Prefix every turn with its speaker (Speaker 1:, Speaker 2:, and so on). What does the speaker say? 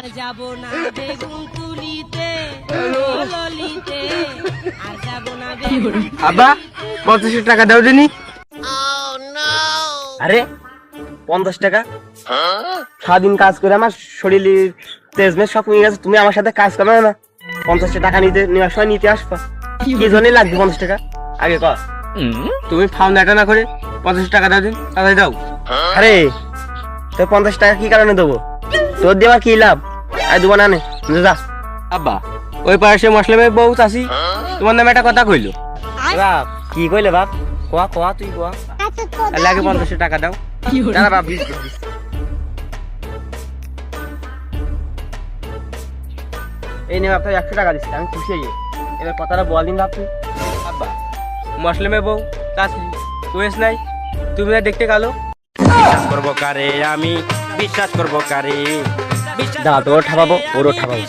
Speaker 1: আর যাব না বেগুন তুলিতে ললিতে আর যাব না বেগুন
Speaker 2: আব্বা পঞ্চাশ টাকা দাও দিনি। আরে পঞ্চাশ টাকা? সারাদিন কাজ করে আমার শরীরের তেজমেজ সব কমে গেছে তুমি আমার সাথে কাজ করবে না। পঞ্চাশ টাকা নিতে নেওয়ার সময় নিতে আসবা কি জন্যই লাগবে পঞ্চাশ টাকা? আগে কর। তুমি ফাউন্ড এটা না করে পঞ্চাশ টাকা দাও দিন তাড়াতাড়ি দাও। আরে তোর পঞ্চাশ টাকা কি কারণে দেবো? তোর দিয়ে আমার কি লাভ? আর দেবো না নে যা আব্বা ওই পাশে মশলা বউ চাষি তোমার নামে একটা কথা কইলো। বাপ কি কইলে বাপ? কোয়া কোয়া তুই কোয়া তাহলে আগে পঞ্চাশ টাকা দাও। দাঁড়া বাপ। এই নে আপনার একশো টাকা দিচ্ছি আমি খুশি হয়ে এবার কথাটা বল দিন বাপ। তুই আব্বা মশলামে বউ চাষি তুই নাই? তুমি দেখতে কালো?
Speaker 3: বিশ্বাস করব কারে আমি। বিশ্বাস করব কারে।
Speaker 2: দাঁড়া তোর ঠাপাবো ওরও ঠাপাবো।